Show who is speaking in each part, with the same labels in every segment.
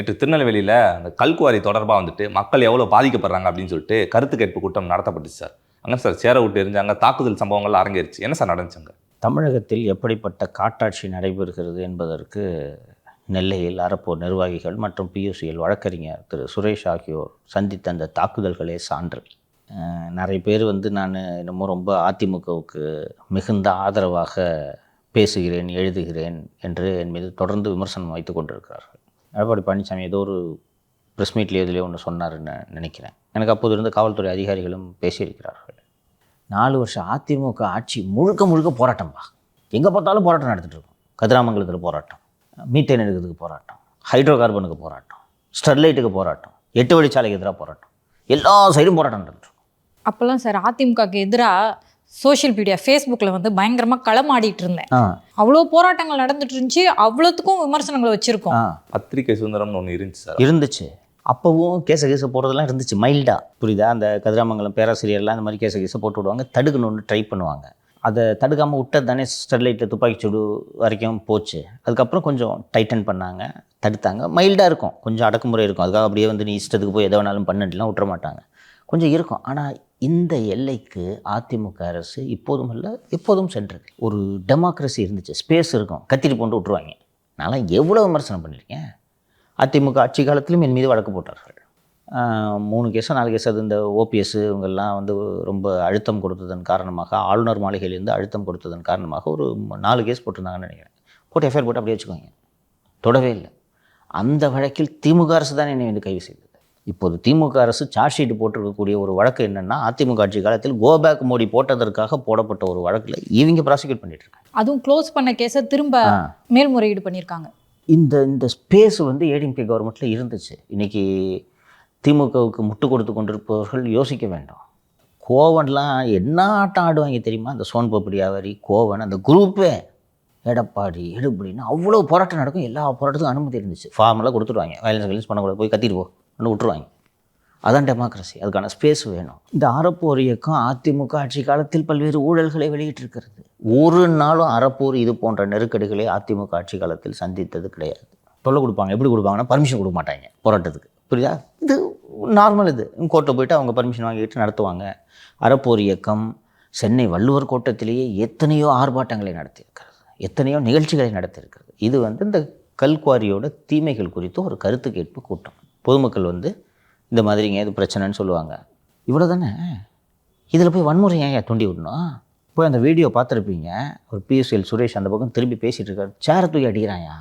Speaker 1: நேற்று திருநெல்வேலியில் அந்த கல்குவாரி தொடர்பாக வந்துட்டு மக்கள் எவ்வளோ பாதிக்கப்படுறாங்க அப்படின்னு சொல்லிட்டு கருத்து கேட்பு கூட்டம் நடத்தப்பட்டுச்சு சார். அங்கே சார் சேர விட்டு எரிஞ்சாங்க தாக்குதல் சம்பவங்கள்லாம் அரங்கேறிச்சு. என்ன சார் நடந்துச்சுங்க
Speaker 2: தமிழகத்தில் எப்படிப்பட்ட காட்டாட்சி நடைபெறுகிறது என்பதற்கு நெல்லையில் அறப்போர் நிர்வாகிகள் மற்றும் பியூசியில் வழக்கறிஞர் திரு சுரேஷ் ஆகியோர் சந்தித்த அந்த தாக்குதல்களே சான்று. நிறைய பேர் வந்து நான் என்னமோ ரொம்ப அதிமுகவுக்கு மிகுந்த ஆதரவாக பேசுகிறேன் எழுதுகிறேன் என்று என் மீது தொடர்ந்து விமர்சனம் வைத்து கொண்டிருக்கிறார்கள். எடப்பாடி பழனிசாமி ஏதோ ஒரு ப்ரெஸ் மீட்லேயே எதுலேயோ ஒன்று சொன்னார்ன்னு நினைக்கிறேன். எனக்கு அப்போது இருந்த காவல்துறை அதிகாரிகளும் பேசியிருக்கிறார்கள். நாலு வருஷம் அதிமுக ஆட்சி முழுக்க முழுக்க போராட்டம்பா. எங்கே பார்த்தாலும் போராட்டம் நடத்திட்டு இருக்கோம். கதிராமங்கலத்தில் போராட்டம் மீத்தேன் எடுக்கிறதுக்கு போராட்டம் ஹைட்ரோ கார்பனுக்கு போராட்டம் ஸ்டெர்லைட்டுக்கு போராட்டம் எட்டு வழிச்சாலைக்கு எதிராக போராட்டம். எல்லா சைடும் போராட்டம் நடந்துருக்கும்
Speaker 3: அப்போல்லாம் சார் அதிமுகக்கு எதிராக சோஷியல் மீடியா ஃபேஸ்புக்கில் வந்து பயங்கரமாக களமாடிட்டு இருந்தேன். அவ்வளோ போராட்டங்கள் நடந்துட்டு இருந்துச்சு. அவ்வளோத்துக்கும் விமர்சனங்களை வச்சுருக்கோம்.
Speaker 1: பத்திரிகை சுதந்திரம்னு ஒன்று இருந்துச்சு சார்.
Speaker 2: இருந்துச்சு. அப்போவும் கேச கேச போடுறதெல்லாம் இருந்துச்சு மைல்டாக புரியுதா? அந்த கதிராமங்கலம் பேராசிரியர்லாம் இந்த மாதிரி கேச கேச போட்டு விடுவாங்க. தடுக்கணும்னு ட்ரை பண்ணுவாங்க. அதை தடுக்காமல் விட்டது தானே ஸ்டெர்லைட்டில் துப்பாக்கிச்சூடு வரைக்கும் போச்சு. அதுக்கப்புறம் கொஞ்சம் டைட்டன் பண்ணாங்க தடுத்தாங்க. மைல்டாக இருக்கும். கொஞ்சம் அடக்குமுறை இருக்கும். அதுக்காக அப்படியே வந்து நீ இஷ்டத்துக்கு போய் எதை வேணாலும் பண்ணிட்டுலாம் விட்டுற மாட்டாங்க. கொஞ்சம் இருக்கும். ஆனால் இந்த எல்லைக்கு அதிமுக அரசு இப்போதும் அல்ல எப்போதும் சென்றது. ஒரு டெமோக்ரஸி இருந்துச்சு ஸ்பேஸ் இருக்கும் கத்திரி போட்டு விட்ருவாங்க நான்லாம் எவ்வளோ விமர்சனம் பண்ணியிருக்கேன்? அதிமுக ஆட்சி காலத்திலும் என் மீது வழக்கு போட்டார்கள். மூணு கேஸோ நாலு கேஸ் அது இந்த ஓபிஎஸ் இவங்கெல்லாம் வந்து ரொம்ப அழுத்தம் கொடுத்ததன் காரணமாக ஆளுநர் மாளிகையிலேருந்து அழுத்தம் கொடுத்ததன் காரணமாக ஒரு நாலு கேஸ் போட்டிருந்தாங்கன்னு நினைக்கிறேன். போட்டு எஃப்ஐஆர் போட்டு அப்படியே வச்சுக்கோங்க. தொடவே இல்லை. அந்த வழக்கில் திமுக அரசு தான் என்னை வந்து கைது செய்தது? இப்போது திமுக அரசு சார்ஜ் ஷீட் போட்டிருக்கக்கூடிய ஒரு வழக்கு என்னென்னா அதிமுக ஆட்சி காலத்தில் கோபேக் மோடி போட்டதற்காக போடப்பட்ட ஒரு வழக்கில் இவங்க ப்ராசிக்யூட் பண்ணிட்டு இருக்காங்க.
Speaker 3: அதுவும் க்ளோஸ் பண்ண கேஸை திரும்ப. மேல்முறையீடு பண்ணியிருக்காங்க.
Speaker 2: இந்த இந்த ஸ்பேஸ் வந்து ஏடிஎம்கே கவர்மெண்ட்டில் இருந்துச்சு. இன்றைக்கி திமுகவுக்கு முட்டு கொடுத்து கொண்டிருப்பவர்கள் யோசிக்க வேண்டும். கோவன்லாம் என்ன ஆட்டம் ஆடுவாங்க தெரியுமா? அந்த சோன் பப்படி வியாபாரி கோவன் அந்த குரூப்பே எடப்பாடி எடுப்படின்னு அவ்வளோ போராட்டம் நடக்கும். எல்லா போராட்டத்துக்கும் அனுமதி இருந்துச்சு. ஃபார்மெல்லாம் கொடுத்துருவாங்க வயலன்ஸ் வயலன்ஸ் பண்ணக்கூடாது. போய் கத்திட்டு போ. ஒன்று விட்டுருவாங்க. அதான் டெமோக்ரஸி அதுக்கான ஸ்பேஸ் வேணும். இந்த அறப்போர் இயக்கம் அதிமுக ஆட்சி காலத்தில் பல்வேறு ஊழல்களை வெளியிட்டிருக்கிறது. ஒரு நாளும் அறப்போர் இது போன்ற நெருக்கடிகளை அதிமுக ஆட்சி காலத்தில் சந்தித்தது கிடையாது. தொல்லை கொடுப்பாங்க. எப்படி கொடுப்பாங்கன்னா பர்மிஷன் கொடுக்க மாட்டாங்க போராட்டத்துக்கு. புரியுதா? இது நார்மல் இது. கோர்ட்டை போயிட்டு அவங்க பர்மிஷன் வாங்கிட்டு நடத்துவாங்க. அறப்போர் இயக்கம் சென்னை வள்ளுவர் கோட்டத்திலேயே எத்தனையோ ஆர்ப்பாட்டங்களை நடத்தியிருக்கிறது. எத்தனையோ நிகழ்ச்சிகளை நடத்தியிருக்கிறது. இது வந்து இந்த கல்குவாரியோட தீமைகள் குறித்து ஒரு கருத்து கேட்பு கூட்டம். பொதுமக்கள் வந்து இந்த மாதிரிங்க இது பிரச்சனைன்னு சொல்லுவாங்க. இவ்வளோ தானே இதில் போய் வன்முறை ஏன் தூண்டி விடணும்? போய் அந்த வீடியோ பார்த்துருப்பீங்க. ஒரு பிஎஸ்எல் சுரேஷ் அந்த பக்கம் திரும்பி பேசிகிட்டு இருக்காரு சேரை தூக்கி அடிக்கிறாயா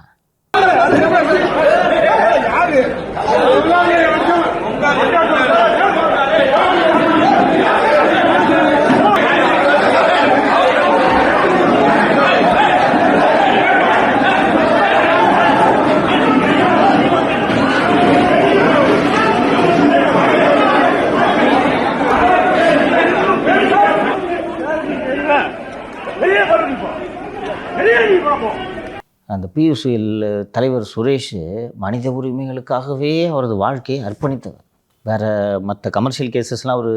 Speaker 2: அந்த பியூசியில் தலைவர் சுரேஷ் மனித உரிமைகளுக்காகவே அவரது வாழ்க்கையை அர்ப்பணித்தவர். வேறு மற்ற கமர்ஷியல் கேசஸ்லாம் அவர்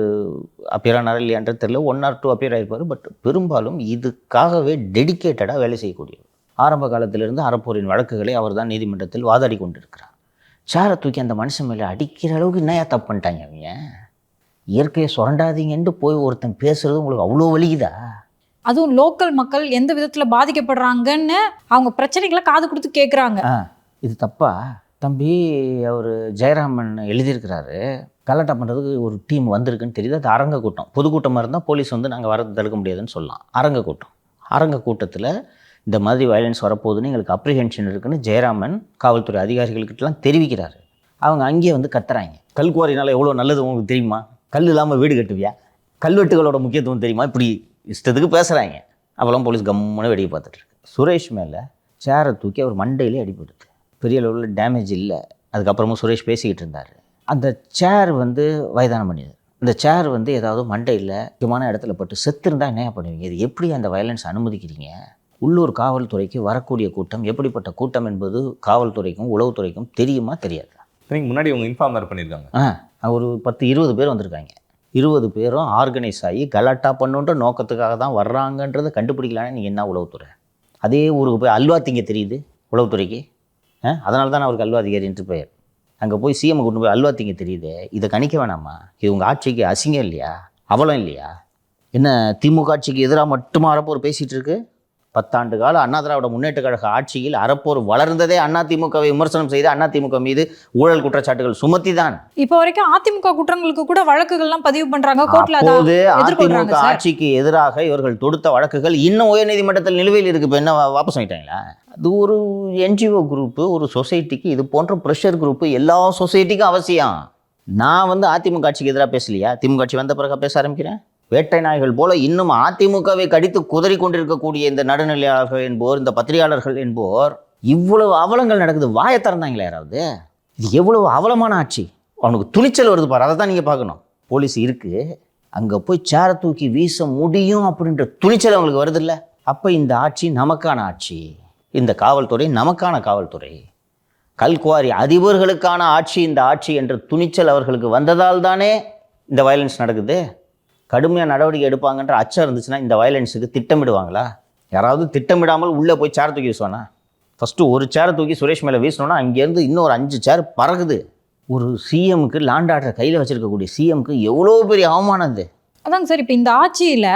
Speaker 2: அப்பியர் ஆனார் இல்லையான்றது தெரியல. ஒன் ஆர் டூ அப்பியர் ஆகிருப்பார் பட் பெரும்பாலும் இதுக்காகவே டெடிக்கேட்டடாக வேலை செய்யக்கூடியவர். ஆரம்ப காலத்திலிருந்து அறப்போரின் வழக்குகளை அவர் தான் நீதிமன்றத்தில் வாதாடி கொண்டிருக்கிறார். சேரை தூக்கி அந்த மனுஷன் மேலே அடிக்கிற அளவுக்கு என்னையா தப்பு பண்ணிட்டாங்க அவங்க? இயற்கையை சுரண்டாதீங்கன்ட்டு போய் ஒருத்தன் பேசுகிறது உங்களுக்கு அவ்வளோ வலிக்குதா?
Speaker 3: அதுவும் லோக்கல் மக்கள் எந்த விதத்தில் பாதிக்கப்படுறாங்கன்னு அவங்க பிரச்சனைகளை காது கொடுத்து கேட்குறாங்க
Speaker 2: இது தப்பா? தம்பி அவர் ஜெயராமன் எழுதியிருக்கிறாரு. கலாட்டா பண்ணுறதுக்கு ஒரு டீம் வந்திருக்குன்னு தெரியுது. அது அரங்க கூட்டம். பொதுக்கூட்டமாக இருந்தால் போலீஸ் வந்து நாங்கள் வரது தடுக்க முடியாதுன்னு சொல்லலாம். அரங்க கூட்டம். அரங்க கூட்டத்தில் இந்த மாதிரி வயலன்ஸ் வரப்போகுதுன்னு எங்களுக்கு அப்ரிஹென்ஷன் இருக்குன்னு ஜெயராமன் காவல்துறை அதிகாரிகளுக்கிட்டலாம் தெரிவிக்கிறாரு. அவங்க அங்கேயே வந்து கத்துறாங்க. கல்குவாரினால் எவ்வளோ நல்லது உங்களுக்கு தெரியுமா? கல் இல்லாமல் வீடு கட்டுவியா? கல்வெட்டுகளோட முக்கியத்துவம் தெரியுமா? இப்படி இஷ்டத்துக்கு பேசுகிறாங்க அப்போல்லாம் போலீஸ் கம்முன்னு வெடியை பார்த்துட்டு சுரேஷ் மேலே சேரை தூக்கி அவர் மண்டையிலே அடிபடுது பெரிய அளவில் டேமேஜ் இல்லை. அதுக்கப்புறமும் சுரேஷ் பேசிக்கிட்டு இருந்தார். அந்த சேர் வந்து வயதான மனிதர். இந்த சேர் வந்து ஏதாவது மண்டையில் முக்கியமான இடத்துல பட்டு செத்துருந்தா என்ன பண்ணுவீங்க? இது எப்படி அந்த வயலன்ஸ் அனுமதிக்கிறீங்க? உள்ளூர் காவல்துறைக்கு வரக்கூடிய கூட்டம் எப்படிப்பட்ட கூட்டம் என்பது காவல்துறைக்கும் உளவுத்துறைக்கும் தெரியுமா தெரியாது?
Speaker 1: முன்னாடி அவங்க இன்ஃபார்மர் பண்ணியிருக்காங்க.
Speaker 2: ஆ ஒரு பத்து இருபது பேர் வந்திருக்காங்க. இருபது பேரும் ஆர்கனைஸ் ஆகி கலாட்டா பண்ணுன்ற நோக்கத்துக்காக தான் வர்றாங்கன்றதை கண்டுபிடிக்கலான்னு நீங்கள் என்ன உளவுத்துறை? அதே ஊருக்கு போய் அல்வா திங்க தெரியுது உளவுத்துறைக்கு. ஆ? அதனால தான் அவருக்கு அல்வா என்று பெயர். அங்கே போய் சிஎம் கொண்டு போய் அல்வா திங்க தெரியுது இதை கணிக்க வேணாமா? இது உங்கள் ஆட்சிக்கு அசிங்கம் இல்லையா? அவலம் இல்லையா? என்ன திமுக ஆட்சிக்கு எதிராக மட்டுமா அறப்போர் பேசிகிட்டு இருக்கு? பத்தாண்டு கால அண்ணா திராவிட முன்னேற்ற கழக ஆட்சியில் அறப்போர் வளர்ந்ததே அண்ணா திமுகவை விமர்சனம் செய்து அண்ணா திமுக மீது ஊழல் குற்றச்சாட்டுகள் சுமத்தி தான்
Speaker 3: இப்போ வரைக்கும் அதிமுக குற்றங்களுக்கு கூட வழக்குகள்லாம் பதிவு பண்றாங்க. கோர்ட்ல
Speaker 2: அப்போது அதிமுக ஆட்சிக்கு எதிராக இவர்கள் தொடுத்த வழக்குகள் இன்னும் உயர்நீதிமன்றத்தில் நிலுவையில் இருக்கு. இப்போ என்ன வாபஸ் வாங்கிட்டாங்களா? அது ஒரு என்ஜிஓ குரூப்பு ஒரு சொசைட்டிக்கு இது போன்ற ப்ரெஷர் குரூப்பு எல்லா சொசைட்டிக்கும் அவசியம். நான் வந்து அதிமுக ஆட்சிக்கு எதிராக பேசலையா? திமுக ஆட்சி வந்த பிறகு பேச ஆரம்பிக்கிறேன்? வேட்டை நாய்கள் போல இன்னும் அதிமுகவை கடித்து குதறி கொண்டிருக்கக்கூடிய இந்த நடுநிலையாளர்கள் என்போர் இந்த பத்திரிகையாளர்கள் என்போர் இவ்வளவு அவலங்கள் நடக்குது. வாயை திறந்தாங்களே யாராவது? இது எவ்வளவு அவலமான ஆட்சி. அவனுக்கு துணிச்சல் வருது பாரு. அதை தான் நீங்கள் பார்க்கணும். போலீஸ் இருக்குது அங்கே போய் சேரை தூக்கி வீச முடியும் அப்படின்ற துணிச்சல் அவங்களுக்கு வருதில்ல. அப்போ இந்த ஆட்சி நமக்கான ஆட்சி. இந்த காவல்துறை நமக்கான காவல்துறை. கல்குவாரி அதிபர்களுக்கான ஆட்சி இந்த ஆட்சி என்ற துணிச்சல் அவர்களுக்கு வந்ததால் தானே இந்த வயலன்ஸ் நடக்குது. கடுமையாக நடவடிக்கை எடுப்பாங்கன்ற அச்சம் இருந்துச்சுன்னா இந்த வயலன்ஸுக்கு திட்டமிடுவாங்களா? யாராவது திட்டமிடாமல் உள்ளே போய் சேர் தூக்கி வீசுவானா? ஃபஸ்ட்டு ஒரு சேரை தூக்கி சுரேஷ் மேலே வீசினோன்னா அங்கேருந்து இன்னொரு அஞ்சு சேர் பறகுது ஒரு சிஎம்க்கு லாண்ட் ஆர்டரை கையில் வச்சிருக்கக்கூடிய சிஎம்க்கு எவ்வளோ பெரிய அவமானம் இது?
Speaker 3: அதாங்க சார் இப்போ இந்த ஆட்சியில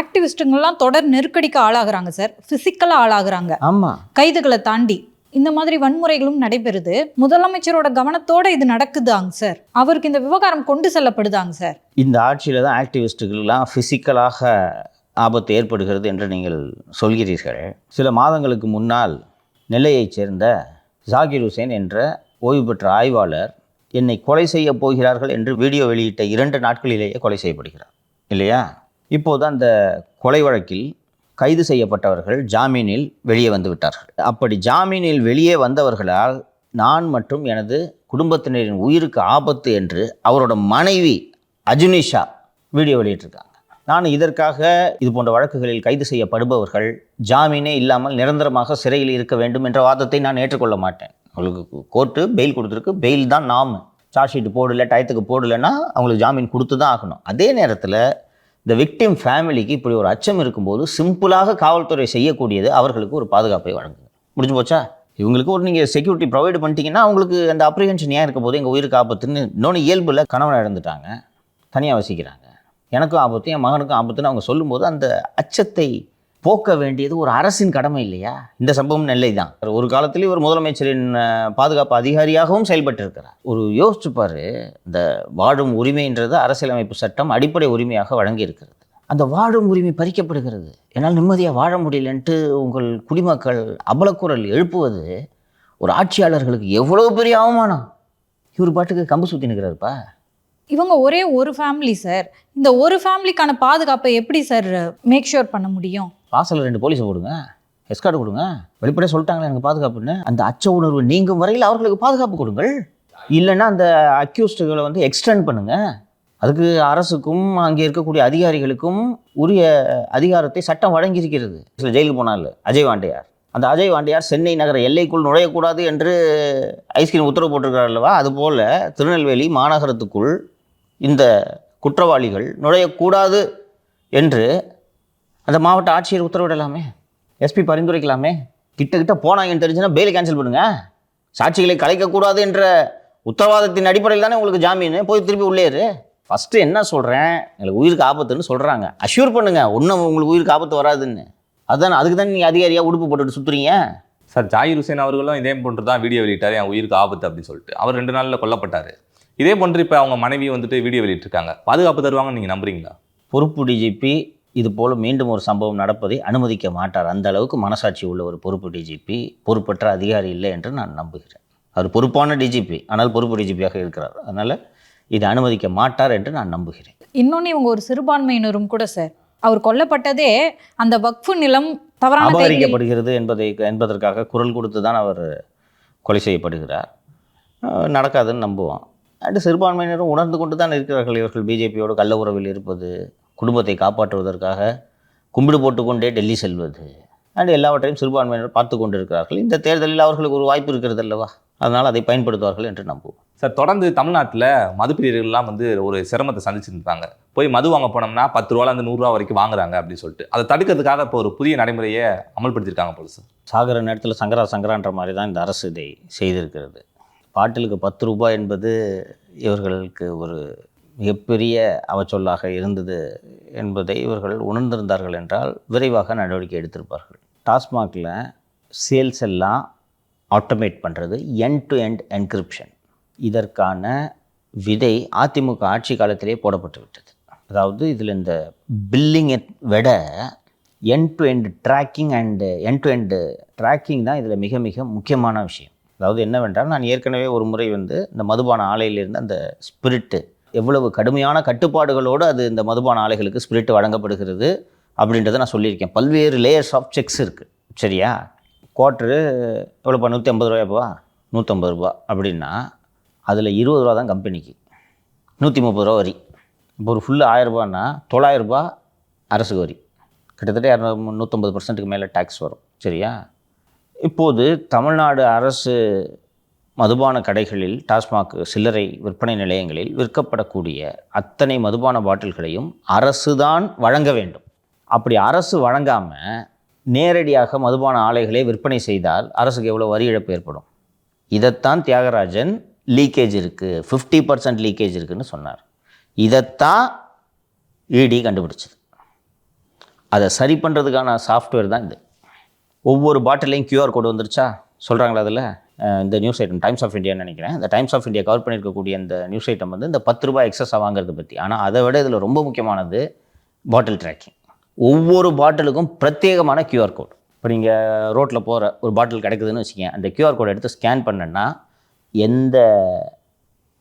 Speaker 3: ஆக்டிவிஸ்ட்டுங்கெல்லாம் தொடர் நெருக்கடிக்கு ஆளாகுறாங்க சார் பிசிக்கலா ஆளாகுறாங்க.
Speaker 2: ஆமாம்
Speaker 3: கைதுகளை தாண்டி. இந்த மாதிரி வன்முறைகளும் நடைபெறுது. முதலமைச்சரோட கவனத்தோட இது நடக்குதாங்க சார்? அவருக்கு இந்த விவகாரம் கொண்டு செல்லப்படுதாங்க சார்?
Speaker 2: இந்த ஆட்சியில் தான் ஆக்டிவிஸ்டுகள்லாம் ஃபிசிக்கலாக ஆபத்து ஏற்படுகிறது என்று நீங்கள் சொல்கிறீர்கள். சில மாதங்களுக்கு முன்னால் நெல்லையைச் சேர்ந்த ஜாகிர் ஹுசேன் என்ற ஓய்வு பெற்ற ஆய்வாளர் என்னை கொலை செய்ய போகிறார்கள் என்று வீடியோ வெளியிட்ட இரண்டு நாட்களிலேயே கொலை செய்யப்படுகிறார். இல்லையா? இப்போது அந்த கொலை வழக்கில் கைது செய்யப்பட்டவர்கள் ஜாமீனில் வெளியே வந்து விட்டார்கள் அப்படி ஜாமீனில் வெளியே வந்தவர்களால் நான் மற்றும் எனது குடும்பத்தினரின் உயிருக்கு ஆபத்து என்று அவரோட மனைவி அஜுனிஷா வீடியோ வெளியிட்டிருக்காங்க. நான் இதற்காக இது போன்ற வழக்குகளில் கைது செய்யப்படுபவர்கள் ஜாமீனே இல்லாமல் நிரந்தரமாக சிறையில் இருக்க வேண்டும் என்ற வாதத்தை நான் ஏற்றுக்கொள்ள மாட்டேன். அவங்களுக்கு கோர்ட்டு பெயில் கொடுத்துருக்கு. பெயில் தான் நாம். சார்ஜ் ஷீட் போடல டயத்துக்கு போடலைன்னா அவங்களுக்கு ஜாமீன் கொடுத்து தான் ஆகணும். அதே நேரத்தில் இந்த விக்டிம் ஃபேமிலிக்கு இப்படி ஒரு அச்சம் இருக்கும்போது சிம்பிளாக காவல்துறை செய்யக்கூடியது அவர்களுக்கு ஒரு பாதுகாப்பை வழங்குங்க முடிஞ்சு போச்சா? இவங்களுக்கு ஒரு நீங்கள் செக்யூரிட்டி ப்ரொவைட் பண்ணிட்டீங்கன்னா அவங்களுக்கு அந்த அப்ரிஹென்ஷன் ஏன் இருக்க போது எங்கள் உயிருக்கு ஆபத்துன்னு இன்னொன்று இயல்பில் கணவனை இழந்துட்டாங்க. தனியாக வசிக்கிறாங்க. எனக்கும் ஆபத்து என் மகனுக்கும் ஆபத்துன்னு அவங்க சொல்லும்போது அந்த அச்சத்தை போக்க வேண்டியது ஒரு அரசின் கடமை இல்லையா? இந்த சம்பவம் நெல்லை தான் ஒரு காலத்திலே ஒரு முதலமைச்சரின் பாதுகாப்பு அதிகாரியாகவும் செயல்பட்டு இருக்கிறார் ஒரு யோசிச்சு பாரு இந்த வாழும் உரிமைன்றது அரசியலமைப்பு சட்டம் அடிப்படை உரிமையாக வழங்கி இருக்கிறது அந்த வாழும் உரிமை பறிக்கப்படுகிறது. என்னால் நிம்மதியாக வாழ முடியலன்ட்டு உங்கள் குடிமக்கள் அபலக்குரல் எழுப்புவது ஒரு ஆட்சியாளர்களுக்கு எவ்வளோ பெரிய அவமானம்? இவர் பாட்டுக்கு கம்பு சுற்றி நிற்கிறாருப்பா
Speaker 3: இவங்க ஒரே ஒரு ஃபேமிலி சார் இந்த ஒரு ஃபேமிலிக்கான பாதுகாப்பை எப்படி சார் மேக் ஷூர் பண்ண முடியும்?
Speaker 2: வாசலில் ரெண்டு போலீஸை போடுங்க. எஸ்கார்டு கொடுங்க வெளிப்படையாக சொல்லிட்டாங்களே எனக்கு பாதுகாப்புன்னு. அந்த அச்ச உணர்வு நீங்கும் வரையில் அவர்களுக்கு பாதுகாப்பு கொடுங்கள். இல்லைன்னா அந்த அக்யூஸ்டுகளை வந்து எக்ஸ்டெண்ட் பண்ணுங்கள் அதுக்கு அரசுக்கும் அங்கே இருக்கக்கூடிய அதிகாரிகளுக்கும் உரிய அதிகாரத்தை சட்டம் வழங்கியிருக்கிறது. சில ஜெயிலுக்கு போனால அஜய் வாண்டையார். அந்த அஜய் வாண்டியார் சென்னை நகர எல்லைக்குள் நுழையக்கூடாது என்று ஐஸ்கிரீம் உத்தரவு போட்டிருக்கிறார் அல்லவா? அதுபோல் திருநெல்வேலி மாநகரத்துக்குள் இந்த குற்றவாளிகள் நுழையக்கூடாது என்று அந்த மாவட்ட ஆட்சியர் உத்தரவிடலாமே. எஸ்பி பரிந்துரைக்கலாமே. கிட்ட கிட்ட போனாங்கன்னு தெரிஞ்சுன்னா பெயில் கேன்சல் பண்ணுங்க. சாட்சிகளை கலைக்கக்கூடாது என்ற உத்தரவாதத்தின் அடிப்படையில் தானே உங்களுக்கு ஜாமீன்? போய் திருப்பி உள்ளே இரு. ஃபஸ்ட்டு என்ன சொல்கிறேன் எங்களுக்கு உயிருக்கு ஆபத்துன்னு சொல்கிறாங்க அஷ்யூர் பண்ணுங்க. ஒன்றும் உங்களுக்கு உயிருக்கு ஆபத்து வராதுன்னு. அதுதானே அதுக்கு தானே நீங்கள் அதிகாரியாக உடுப்பு போட்டுட்டு சுற்றுறீங்க
Speaker 1: சார் ஜாகிர் ஹுசேன் அவர்களும் இதே போன்று தான் வீடியோ வெளியிட்டார். என் உயிருக்கு ஆபத்து அப்படின்னு சொல்லிட்டு. அவர் ரெண்டு நாளில் கொல்லப்பட்டார். இதே போன்று இப்போ அவங்க மனைவி வந்துட்டு வீடியோ வெளியிட்டிருக்காங்க. பாதுகாப்பு தருவாங்கன்னு நீங்கள் நம்புறீங்களா?
Speaker 2: பொறுப்பு டிஜிபி இது போல் மீண்டும் ஒரு சம்பவம் நடப்பதை அனுமதிக்க மாட்டார். அந்த அளவுக்கு மனசாட்சி உள்ள ஒரு பொறுப்பு டிஜிபி பொறுப்பற்ற அதிகாரி இல்லை என்று நான் நம்புகிறேன். அவர் பொறுப்பான டிஜிபி ஆனால் பொறுப்பு டிஜிபியாக இருக்கிறார். அதனால் இதை அனுமதிக்க மாட்டார் என்று நான் நம்புகிறேன்.
Speaker 3: இன்னொன்று இவங்க ஒரு சிறுபான்மையினரும் கூட சார். அவர் கொல்லப்பட்டதே அந்த வக்ஃபு நிலம் தவறான கைகளில்
Speaker 2: அபகரிக்கப்படுகிறது என்பதை என்பதற்காக குரல் கொடுத்து தான் அவர் கொலை செய்யப்படுகிறார். நடக்காதுன்னு நம்புவோம். அண்டு சிறுபான்மையினரும் உணர்ந்து கொண்டு தான் இருக்கிறார்கள். இவர்கள் பிஜேபியோடு கள்ள உறவில் இருப்பது குடும்பத்தை காப்பாற்றுவதற்காக கும்பிடு போட்டுக்கொண்டே டெல்லி செல்வது. அண்ட் எல்லாவற்றையும் சிறுபான்மையினர் பார்த்து கொண்டு இருக்கிறார்கள் இந்த தேர்தலில் அவர்களுக்கு ஒரு வாய்ப்பு இருக்கிறது அல்லவா அதனால் அதை பயன்படுத்துவார்கள் என்று நம்புவோம்.
Speaker 1: சார் தொடர்ந்து தமிழ்நாட்டில் மதுப்பிரியர்கள்லாம் வந்து ஒரு சிரமத்தை சந்திச்சிருந்தாங்க போய் மது வாங்க போனோம்னா பத்து ரூபாலேருந்து நூறுரூவா வரைக்கும் வாங்குறாங்க அப்படின்னு சொல்லிட்டு. அதை தடுக்கிறதுக்காக இப்போ ஒரு புதிய நடைமுறையை அமல்படுத்தியிருக்காங்க போல சார்.
Speaker 2: சாகர நேரத்தில் சங்கரா சங்கரான்ற மாதிரி தான் இந்த அரசு இதை செய்திருக்கிறது. பாட்டிலுக்கு பத்து ரூபாய் என்பது இவர்களுக்கு ஒரு மிகப்பெரிய அவச்சொல்லாக இருந்தது என்பதை இவர்கள் உணர்ந்திருந்தார்கள் என்றால் விரைவாக நடவடிக்கை எடுத்திருப்பார்கள். டாஸ்மாகில் சேல்ஸ் எல்லாம் ஆட்டோமேட் பண்ணுறது எண்ட் டு எண்ட் என்கிரிப்ஷன் இதற்கான விதை அதிமுக ஆட்சி காலத்திலே போடப்பட்டு விட்டது அதாவது இதில் இந்த பில்லிங்கை விட end to end tracking and end to end tracking தான் இதில் மிக மிக முக்கியமான விஷயம். அதாவது என்னவென்றால் நான் ஏற்கனவே ஒரு முறை வந்து இந்த மதுபான ஆலையிலிருந்து அந்த ஸ்பிரிட்டு எவ்வளவு கடுமையான கட்டுப்பாடுகளோடு அது இந்த மதுபான ஆலைகளுக்கு ஸ்பிரிட் வழங்கப்படுகிறது அப்படின்றத நான் சொல்லியிருக்கேன். பல்வேறு லேயர்ஸ் ஆஃப் செக்ஸ் இருக்குது சரியா? குவார்ட்ரு எவ்வளோப்பா நூற்றி ஐம்பது ரூபாய்ப்பா? நூற்றம்பது ரூபா. அப்படின்னா அதில் இருபது ரூபா தான் கம்பெனிக்கு. நூற்றி முப்பது ரூபா வரி. இப்போ ஒரு ஃபுல்லு ஆயிரரூபான்னா தொள்ளாயிரரூபா அரசு வரி. கிட்டத்தட்ட இரநூறு நூற்றம்பது பர்சன்ட்டுக்கு மேலே டேக்ஸ் வரும். சரியா? இப்போது தமிழ்நாடு அரசு மதுபான கடைகளில் டாஸ்மாக் சில்லறை விற்பனை நிலையங்களில் விற்கப்படக்கூடிய அத்தனை மதுபான பாட்டில்களையும் அரசு தான் வழங்க வேண்டும். அப்படி அரசு வழங்காமல் நேரடியாக மதுபான ஆலைகளை விற்பனை செய்தால் அரசுக்கு எவ்வளோ வரி இழப்பு ஏற்படும்? இதைத்தான் தியாகராஜன் லீக்கேஜ் இருக்குது ஃபிஃப்டி பர்சன்ட் லீக்கேஜ் இருக்குதுன்னு சொன்னார். இதைத்தான் இடி கண்டுபிடிச்சது. அதை சரி பண்ணுறதுக்கான சாஃப்ட்வேர் தான் இது. ஒவ்வொரு பாட்டிலையும் கியூஆர் கோடு வந்துருச்சா? சொல்கிறாங்களா அதில்? இந்த நியூஸ் ஐட்டம் டைம்ஸ் ஆஃப் இந்தியான்னு நினைக்கிறேன். இந்த டைம்ஸ் ஆஃப் இந்தியா கவர் பண்ணியிருக்கக்கூடிய இந்த நியூஸ் ஐட்டம் வந்து இந்த பத்து ரூபாய் எக்ஸஸாக வாங்குறத பற்றி ஆனால் அதை விட இதில் ரொம்ப முக்கியமானது பாட்டில் ட்ராக்கிங் ஒவ்வொரு பாட்டிலுக்கும் பிரத்யேகமான கியூஆர் கோட் இப்போ நீங்கள் ரோட்டில் போகிற ஒரு பாட்டில் கிடைக்குதுன்னு வச்சுக்கோங்க. அந்த கியூஆர் கோடை எடுத்து ஸ்கேன் பண்ணேன்னா எந்த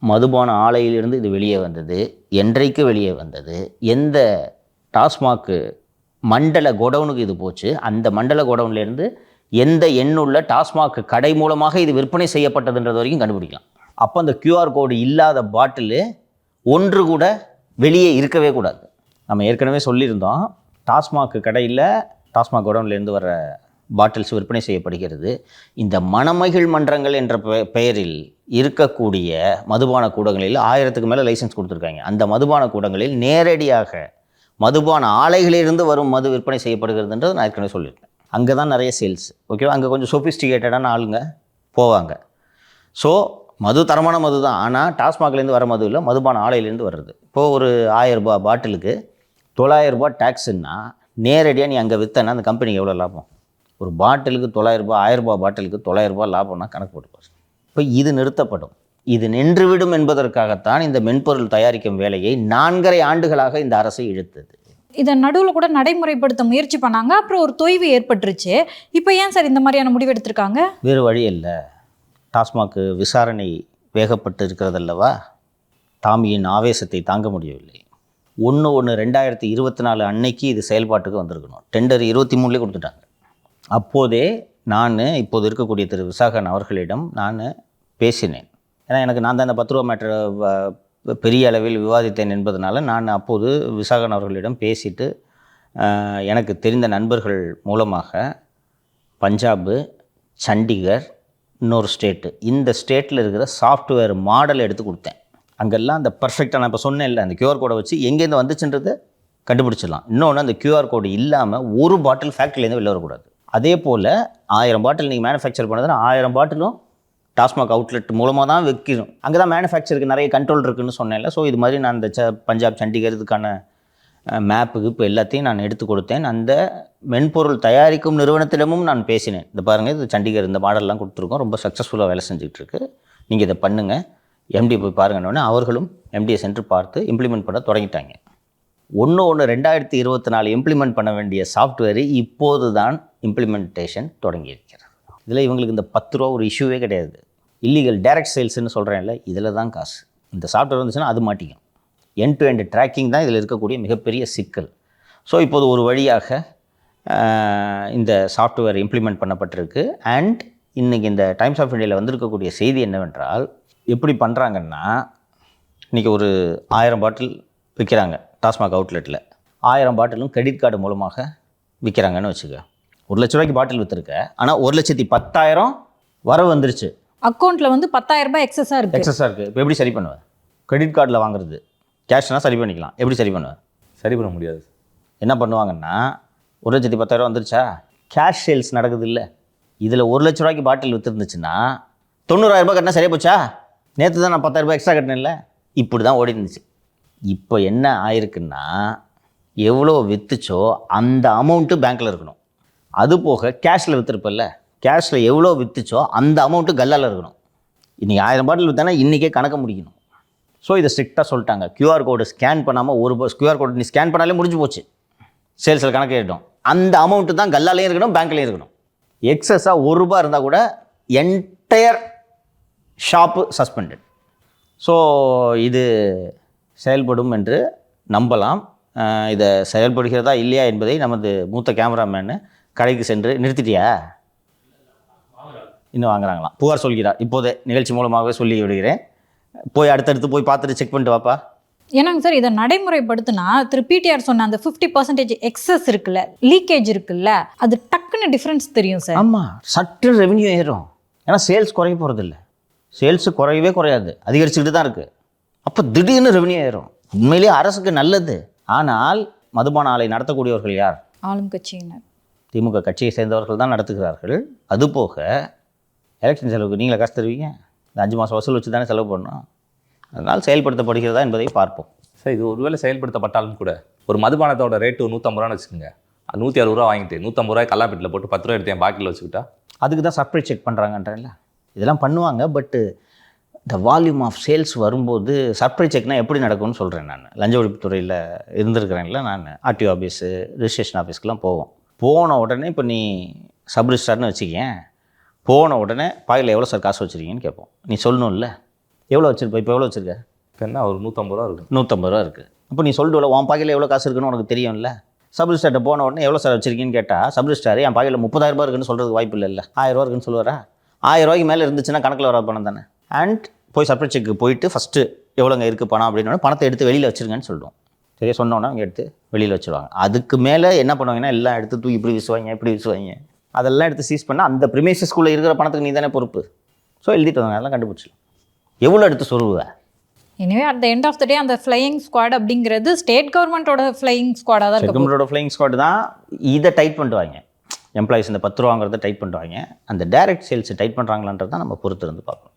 Speaker 2: மதுபான ஆலையிலிருந்து இது வெளியே வந்தது என்றைக்கு வெளியே வந்தது எந்த டாஸ்மாக்கு மண்டல கோடவுனுக்கு இது போச்சு அந்த மண்டல கோடவுன்லேருந்து எந்த எண்ணுள்ள டாஸ்மாக் கடை மூலமாக இது விற்பனை செய்யப்பட்டதுன்றது வரைக்கும் கண்டுபிடிக்கலாம். அப்போ அந்த கியூஆர் கோடு இல்லாத பாட்டிலு ஒன்று கூட வெளியே இருக்கவே கூடாது. நம்ம ஏற்கனவே சொல்லியிருந்தோம் டாஸ்மாக் கடையில் டாஸ்மாக் கோடவுன்லேருந்து வர பாட்டில்ஸ் விற்பனை செய்யப்படுகிறது. இந்த மணமகிழ் மன்றங்கள் என்ற பெ- பெயரில் இருக்கக்கூடிய மதுபான கூடங்களில் ஆயிரத்துக்கு மேலே லைசென்ஸ் கொடுத்துருக்காங்க. அந்த மதுபான கூடங்களில் நேரடியாக மதுபான ஆலைகளிலிருந்து வரும் மது விற்பனை செய்யப்படுகிறதுன்றது நான் ஏற்கனவே சொல்லியிருக்கேன். அங்கே தான் நிறைய சேல்ஸ் ஓகேவா அங்கே கொஞ்சம் சொஃபிஸ்டிகேட்டடான ஆளுங்க போவாங்க. ஸோ மது தரமான மது தான். ஆனால் டாஸ்மாக்லேருந்து வர மது இல்லை மதுபான ஆலையிலேருந்து வர்றது. இப்போது ஒரு ஆயிரம் ரூபாய் பாட்டிலுக்கு தொள்ளாயிரம் டேக்ஸுன்னா நேரடியாக நீ அங்கே விற்றனா அந்த கம்பெனிக்கு எவ்வளோ லாபம்? ஒரு பாட்டிலுக்கு தொள்ளாயிரரூபா ரூபாய் பாட்டிலுக்கு தொள்ளாயிரம் ரூபாய் லாபம்னா கணக்கு போட்டுப்பார் இப்போ இது நிறுத்தப்படும். இது நின்றுவிடும் என்பதற்காகத்தான் இந்த மென்பொருள் தயாரிக்கும் வேலையை நான்கரை ஆண்டுகளாக இந்த அரசு இழுத்தது.
Speaker 3: இதை நடுவில் கூட நடைமுறைப்படுத்த முயற்சி பண்ணாங்க. அப்புறம் ஒரு தொய்வு ஏற்பட்டுருச்சு. இப்போ ஏன் சார் இந்த மாதிரியான முடிவு எடுத்திருக்காங்க?
Speaker 2: வேறு வழி இல்லை. டாஸ்மாக்கு விசாரணை வேகப்பட்டு இருக்கிறதல்லவா டாமியின் ஆவேசத்தை தாங்க முடியவில்லை. ஒன்று ஒன்று ரெண்டாயிரத்தி இருபத்தி நாலு அன்னைக்கு இது செயல்பாட்டுக்கு வந்திருக்கணும். டெண்டர் இருபத்தி மூணுலேயே கொடுத்துட்டாங்க. அப்போதே நான் இப்போது இருக்கக்கூடிய திரு விசாகன் அவர்களிடம் நான் பேசினேன். ஏன்னா எனக்கு நான் தான் இந்த பத்து ரூபா மேட்டரை பெரிய அளவில் விவாதித்தேன் என்பதனால நான் அப்போது விசாகன் அவர்களிடம் பேசிட்டு எனக்கு தெரிந்த நண்பர்கள் மூலமாக பஞ்சாபு சண்டிகர் இன்னொரு ஸ்டேட்டு இந்த ஸ்டேட்டில் இருக்கிற சாஃப்ட்வேர் மாடல் எடுத்து கொடுத்தேன். அங்கெல்லாம் அந்த பர்ஃபெக்டாக நான் இப்போ இல்லை அந்த கியூஆர் கோடை வச்சு எங்கேருந்து வந்துச்சுன்றது கண்டுபிடிச்சிடலாம். இன்னொன்று அந்த கியூஆர் கோடு இல்லாமல் ஒரு பாட்டில் ஃபேக்ட்ரிலேருந்து வெளில வரக்கூடாது. அதே போல் ஆயிரம் பாட்டில் நீங்கள் மேனுஃபேக்சர் பண்ணதுன்னா ஆயிரம் பாட்டிலும் டாஸ்மாக் அவுட்லெட் மூலமாக தான் வைக்கணும் அங்கே தான் மேனுஃபேக்சருக்கு நிறைய கண்ட்ரோல் இருக்குதுன்னு சொன்னேன்ல. ஸோ இது மாதிரி நான் இந்த ச பஞ்சாப் சண்டிகர் இதுக்கான மேப்புக்கு இப்போ எல்லாத்தையும் நான் எடுத்து கொடுத்தேன். அந்த மென்பொருள் தயாரிக்கும் நிறுவனத்திடமும் நான் பேசினேன். இந்த பாருங்கள் இது சண்டிகர் இந்த மாடல்லாம் கொடுத்துருக்கோம். ரொம்ப சக்ஸஸ்ஃபுல்லாக வேலை செஞ்சுட்டு இருக்கு நீங்கள் இதை பண்ணுங்கள் எம்டி போய் பாருங்கன்னொடனே அவர்களும் எம்டியை சென்று பார்த்து இம்ப்ளிமெண்ட் பண்ண தொடங்கிட்டாங்க. ஒன்று ஒன்று ரெண்டாயிரத்தி இருபத்தி நாலு இம்ப்ளிமெண்ட் பண்ண வேண்டிய சாஃப்ட்வேர் இப்போது தான் இம்ப்ளிமெண்டேஷன் தொடங்கியிருக்கிறது. இதில் இவங்களுக்கு இந்த பத்து ரூபா ஒரு இஷ்யூவே கிடையாது. இல்லீகல் டைரக்ட் சேல்ஸ்னு சொல்கிறேன்ல இதில் தான் காசு. இந்த சாஃப்ட்வேர் வந்துச்சுன்னா அது மாட்டிக்கும் என் டு எண்ட் ட்ராக்கிங் தான் இதில் இருக்கக்கூடிய மிகப்பெரிய சிக்கல். ஸோ இப்போது ஒரு வழியாக இந்த சாஃப்ட்வேர் இம்ப்ளிமெண்ட் பண்ணப்பட்டிருக்கு. அண்ட் இன்றைக்கி இந்த டைம்ஸ் ஆஃப் இந்தியாவில் வந்திருக்கக்கூடிய செய்தி என்னவென்றால் எப்படி பண்ணுறாங்கன்னா இன்றைக்கி ஒரு ஆயிரம் பாட்டில் விற்கிறாங்க டாஸ்மாக் அவுட்லெட்டில் ஆயிரம் பாட்டிலும் கிரெடிட் கார்டு மூலமாக விற்கிறாங்கன்னு வச்சுக்க. ஒரு லட்ச ரூபாய்க்கு பாட்டில் விற்றுருக்க ஆனால் ஒரு லட்சத்தி பத்தாயிரம் வரவு வந்துருச்சு.
Speaker 3: அக்கௌண்ட்ல வந்து பத்தாயிரம் ரூபாய் எக்ஸஸா இருக்கு.
Speaker 2: எக்ஸஸாக இருக்குது இப்போ எப்படி சரி பண்ணுவேன் கிரெடிட் கார்டில் வாங்குறது. கேஷ்னால் சரி பண்ணிக்கலாம். எப்படி சரி பண்ணுவேன்
Speaker 1: சரி பண்ண முடியாது
Speaker 2: என்ன பண்ணுவாங்கன்னா ஒரு லட்சத்தி பத்தாயிரம் வந்துருச்சா? கேஷ் சேல்ஸ் நடக்குது இல்லை. இதில் ஒரு லட்ச ரூபாய்க்கு பாட்டில் விற்றுருந்துச்சுன்னா தொண்ணூறாயிரம் ரூபாய் கட்டினா சரியா போச்சா? நேற்று தான் நான் பத்தாயிரம் ரூபாய் எக்ஸ்ட்ரா கட்டினேன்ல. இப்படி தான் ஓடி இருந்துச்சு இப்போ என்ன ஆயிருக்குன்னா எவ்வளோ விற்றுச்சோ அந்த அமௌண்ட்டு பேங்க்கில் இருக்கணும். அது போக கேஷில் விற்றுருப்பல்ல கேஷில் எவ்வளோ விற்றுச்சோ அந்த அமௌண்ட்டு கல்லால் இருக்கணும். இன்றைக்கி ஆயிரம் பாட்டில் விற்றானா இன்றைக்கே கணக்க முடிக்கணும். ஸோ இதை ஸ்ட்ரிக்டாக சொல்லிட்டாங்க. கியூஆர் கோடு ஸ்கேன் பண்ணாமல் ஒரு கியூஆர் கோடு நீ ஸ்கேன் பண்ணாலே முடிஞ்சு போச்சு. சேல்ஸில் கணக்கு ஏறிடும். அந்த அமௌண்ட்டு தான் கல்லாலையும் இருக்கணும் பேங்க்லேயும் இருக்கணும். எக்ஸஸாக ஒரு ரூபா இருந்தால் கூட என்டையர் ஷாப்பு சஸ்பெண்டட் ஸோ இது செயல்படும் என்று நம்பலாம். இதை செயல்படுகிறதா இல்லையா என்பதை நமது மூத்த கேமராமேனு கடைக்கு சென்று நிறுத்திட்டியா? இன்னும் வாங்குறாங்களாம் புகார் சொல்கிறார். இப்போதே நிகழ்ச்சி மூலமாகவே சொல்லி விடுகிறேன். போய் அடுத்தடுத்து போய் பார்த்துட்டு செக் பண்ணிட்டு வாப்பா.
Speaker 3: ஏன்னாங்க சார் இதை நடைமுறைப்படுத்தினா திரு பிடிஆர் சொன்ன அந்த ஃபிஃப்டி பர்சன்டேஜ் எக்ஸஸ் இருக்குல்ல லீக்கேஜ் இருக்குல்ல அது டக்குன்னு டிஃப்ரென்ஸ் தெரியும் சார்.
Speaker 2: ஆமாம் சற்று ரெவென்யூ ஏறும். ஏன்னா சேல்ஸ் குறைய போகிறதில்ல சேல்ஸு குறையவே குறையாது. அதிகரிச்சுக்கிட்டு தான் இருக்குது அப்போ திடீர்னு ரெவென்யூ ஏறும். உண்மையிலேயே அரசுக்கு நல்லது. ஆனால் மதுபான ஆலை நடத்தக்கூடியவர்கள் யார்?
Speaker 3: ஆளும் கட்சியினர்.
Speaker 2: திமுக கட்சியை சேர்ந்தவர்கள் தான் நடத்துகிறார்கள். அதுபோக எலெக்ஷன் செலவுக்கு நீங்களே காசு தருவீங்க? இந்த அஞ்சு மாதம் வசூல் வச்சு தானே செலவு பண்ணணும். அதனால் செயல்படுத்தப்படுகிறதா என்பதை பார்ப்போம்.
Speaker 1: சார் இது ஒருவேளை செயல்படுத்தப்பட்டாலும் கூட ஒரு மதுபானத்தோட ரேட்டு நூற்றம்பது ரூபான்னு வச்சுக்கோங்க. அது நூற்றி அறுபது ரூபா வாங்கிட்டு நூற்றம்பது ரூபாய் கல்லாப்பேட்டில் போட்டு பத்து ரூபா எடுத்து என் பாக்கியில் வச்சுக்கிட்டா?
Speaker 2: அதுக்கு தான் சர்ப்ரைஸ் செக் பண்ணுறாங்கன்றேன்ல இதெல்லாம் பண்ணுவாங்க பட்டு இந்த வால்யூம் ஆஃப் சேல்ஸ் வரும்போது சர்ப்ரைஸ் செக்னா எப்படி நடக்கும்னு சொல்கிறேன் நான். லஞ்ச ஒழிப்புத்துறையில் இருந்திருக்கிறேன்ல நான். ஆர்டிஓ ஆஃபீஸு ரிஜிஸ்ட்ரேஷன் ஆஃபீஸ்க்குலாம் போவோம். போன உடனே இப்போ நீ சப் ரிஜிஸ்டார்னு வச்சுக்கேன் போன உடனே பாயில் எவ்வளோ சார் காசு வச்சுருக்கீங்கன்னு கேட்போம். நீ சொல்லணும்ல? எவ்வளோ வச்சிருப்ப இப்போ எவ்வளோ வச்சுருக்க?
Speaker 1: இப்போ என்ன ஒரு நூற்றம்பது ரூபா இருக்கும்
Speaker 2: நூற்றம்பது ரூபா இருக்குது அப்போ நீ சொல்லிட்டு உன் பாக்கையில் எவ்வளோ காசு இருக்குன்னு உனக்கு தெரியும்ல? சப் ரிஜிஸ்டார்ட்ட போன உடனே எவ்வளோ சார் வச்சிருக்கீங்கன்னு கேட்டால் சப் ரிஜிஸ்டார் என் பாக்கையில் முப்பதாயிரம் ரூபாய் இருக்குன்னு சொல்கிறதுக்கு வாய்ப்பு இல்லைல்ல. ஆயிரம் ரூபா இருக்குன்னு சொல்லுவாரா? ஆயிரம் ரூபாய்க்கு மேலே இருந்துச்சுன்னா கணக்கில் வராது பணம் தானே. அண்ட் போய் சர்ப்ரைஸ் செக்கு போயிட்டு ஃபஸ்ட்டு எவ்வளோங்க இருக்குது பணம் அப்படின்னு பணத்தை எடுத்து வெளியில் வச்சிருங்கன்னு சொல்லுவோம் சரியா சொன்னோன்னா அவங்க எடுத்து வெளியில் வச்சுருவாங்க. அதுக்கு மேலே என்ன பண்ணுவாங்கன்னா எல்லாம் எடுத்து தூக்கி இப்படி வீசுவாங்க இப்படி வீசுவாங்க அதெல்லாம் எடுத்து சீஸ் பண்ணால் அந்த ப்ரிமைசஸ்குள்ளே இருக்கிற பணத்துக்கு நீ தானே பொறுப்பு. ஸோ எழுதிட்டு வாங்க அதெல்லாம் கண்டுபிடிச்சிடும் எவ்வளோ எடுத்து சொருவுவேன்
Speaker 3: எனவே at the end of the day அந்த ஃப்ளையிங் ஸ்குவாட் அப்படிங்கிறது ஸ்டேட் கவர்மெண்ட்டோட ஃப்ளையிங் ஸ்குவாடாக தான் இருக்க
Speaker 2: செகண்டரோட ஃப்ளைங் ஸ்குவாட் தான் இதை டைட் பண்ணுவாங்க எம்ப்ளாயிஸ் இந்த பத்து ரூபாங்கிறத டைட் பண்ணுவாங்க அந்த டைரக்ட் சேல்ஸ் டைட் பண்ணுறாங்களான்றது தான் நம்ம பொறுத்து இருந்து பார்க்கணும்.